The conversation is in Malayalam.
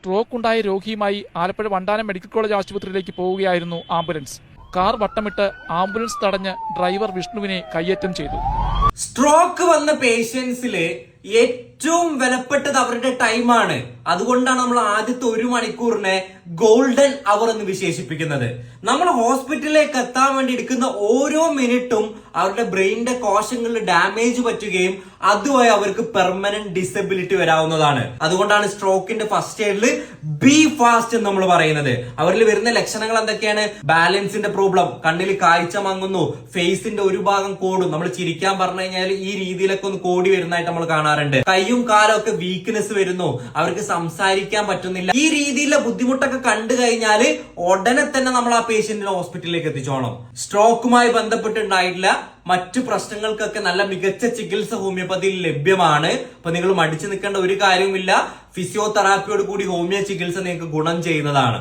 സ്ട്രോക്ക് ഉണ്ടായ രോഗിയുമായി ആലപ്പുഴ വണ്ടാനം മെഡിക്കൽ കോളേജ് ആശുപത്രിയിലേക്ക് പോവുകയായിരുന്നു ആംബുലൻസ്. കാർ വട്ടമിട്ട് ആംബുലൻസ് തടഞ്ഞ് ഡ്രൈവർ വിഷ്ണുവിനെ കയ്യേറ്റം ചെയ്തു. സ്ട്രോക്ക് വന്ന പേഷ്യൻസിൽ ഏറ്റവും വിലപ്പെട്ടത് അവരുടെ ടൈമാണ്. അതുകൊണ്ടാണ് നമ്മൾ ആദ്യത്തെ ഒരു മണിക്കൂറിനെ ഗോൾഡൻ അവർ എന്ന് വിശേഷിപ്പിക്കുന്നത്. നമ്മൾ ഹോസ്പിറ്റലിലേക്ക് എത്താൻ വേണ്ടി എടുക്കുന്ന ഓരോ മിനിറ്റും അവരുടെ ബ്രെയിനിന്റെ കോശങ്ങളിൽ ഡാമേജ് പറ്റുകയും അതുവഴി അവർക്ക് പെർമനന്റ് ഡിസബിലിറ്റി വരാവുന്നതാണ്. അതുകൊണ്ടാണ് സ്ട്രോക്കിന്റെ ഫസ്റ്റ് എയ്ഡിൽ ബി ഫാസ്റ്റ് എന്ന് നമ്മൾ പറയുന്നത്. അവരിൽ വരുന്ന ലക്ഷണങ്ങൾ എന്തൊക്കെയാണ്? ബാലൻസിന്റെ പ്രോബ്ലം. കണ്ണിൽ കാഴ്ച മങ്ങുന്നു. ഫേസിന്റെ ഒരു ഭാഗം കോടും. നമ്മൾ ചിരിക്കാൻ പറഞ്ഞു കഴിഞ്ഞാൽ ഈ രീതിയിലൊക്കെ ഒന്ന് കോടി വരുന്നതായിട്ട് നമ്മൾ കാണാറുണ്ട്. കൈയും കാലും ഒക്കെ വീക്ക്നെസ് വരുന്നു. അവർക്ക് സംസാരിക്കാൻ പറ്റുന്നില്ല. ഈ രീതിയിലുള്ള ബുദ്ധിമുട്ടൊക്കെ കണ്ടു കഴിഞ്ഞാൽ ഉടനെ തന്നെ നമ്മൾ ആ പേഷ്യന്റിനെ ഹോസ്പിറ്റലിലേക്ക് എത്തിച്ചോണം. സ്ട്രോക്കുമായി ബന്ധപ്പെട്ടുണ്ടായിട്ടില്ല. മറ്റു പ്രശ്നങ്ങൾക്കൊക്കെ നല്ല മികച്ച ചികിത്സ ഹോമിയോപ്പതിയിൽ ലഭ്യമാണ്. അപ്പൊ നിങ്ങൾ മടിച്ചു നിൽക്കേണ്ട ഒരു കാര്യവുമില്ല. ഫിസിയോതെറാപ്പിയോട് കൂടി ഹോമിയോ ചികിത്സ നിങ്ങൾക്ക് ഗുണം ചെയ്യുന്നതാണ്.